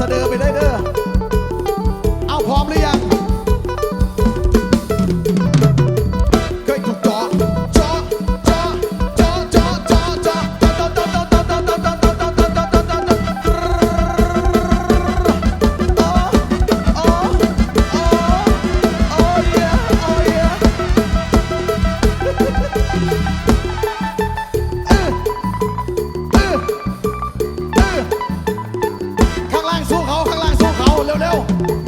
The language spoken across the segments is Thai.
สะเดอไปได้เด้อ เร็วๆ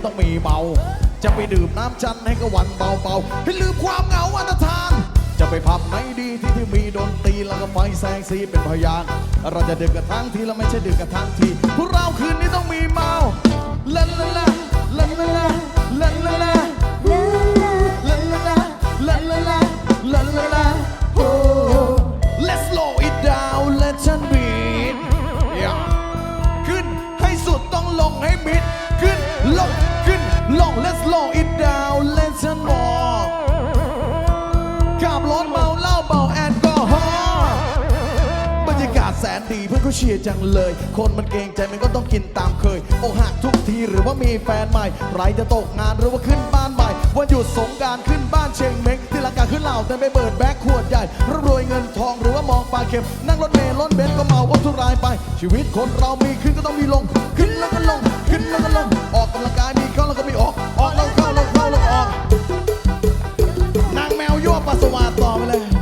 ้ต้องมีเมา จะไปดื่มน้ำจันให้กวันเบาๆให้ลืมความเหงาอันธาน จะไปพับไหนดีที่ที่มีดนตรีแล้วก็ไฟแสงสีเป็นพยาน เราจะดื่มกันทั้งทีแล้วไม่ใช่ดื่มกันทั้งที พวกเราคืนนี้ต้องมีเมาลาลาลาลาลาลาลาลาลาลาลาลาลาลาลาลา oh let's slow it down let's beat ขึ้นให้สุดต้องลงให้มิดขึ้นลง long, let's long ดีเพื่อนเขาเชียร์จังเลย คนมันเกรงใจมันก็ต้องกินตามเคยโอหักทุกทีหรือว่ามีแฟนใหม่ไรจะตกงานหรือว่าขึ้นบ้านใหม่วันหยุดสงการขึ้นบ้านเชงเม้งที่ลังกาขึ้นเหล่าแต่ไปเบิดแบกขวดใหญ่ร่ำรวยเงินทองหรือว่ามองปลาเข็มนั่งรถเมล์รถเบนก็เมาว่าทุรายไป ชีวิตคนเรามีขึ้นก็ต้องมีลง ขึ้นแล้วก็ลง ขึ้นแล้วก็ลง ออกกำลังกายมีเข้าแล้วก็มีออก ออกแล้วเข้าแล้วเข้าแล้วออกนางแมวยั่วปัสสาวะต่อไปเลย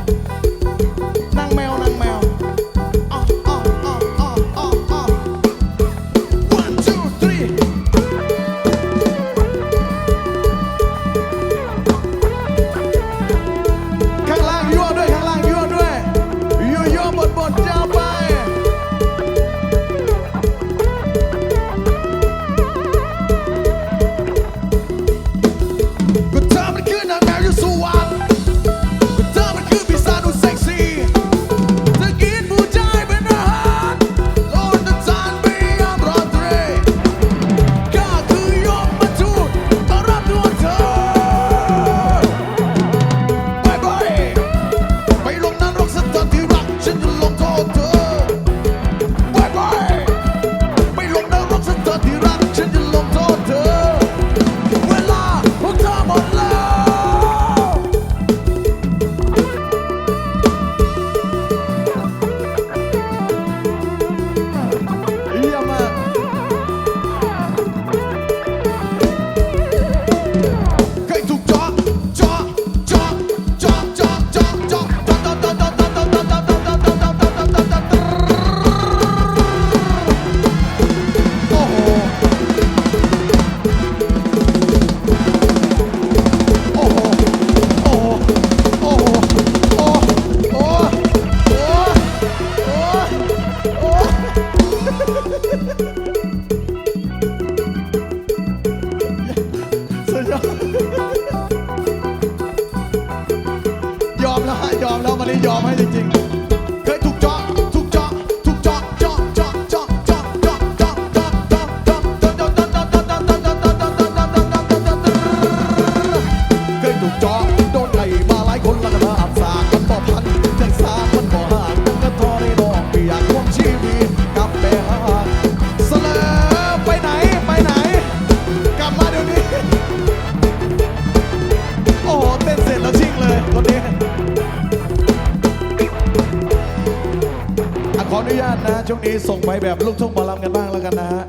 ส่งไปแบบลูกทุ่งบอลำกันบ้างแล้วกันนะฮะ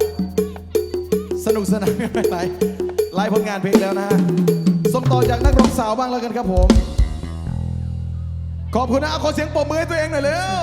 สนุกสนานกันไปหลายหลายผลงานเพลงแล้วนะฮะ ส่งต่อจากนักร้องสาวบ้างแล้วกันครับผม ขอบคุณนะขอเสียงปรบมือให้ตัวเองหน่อยเร็ว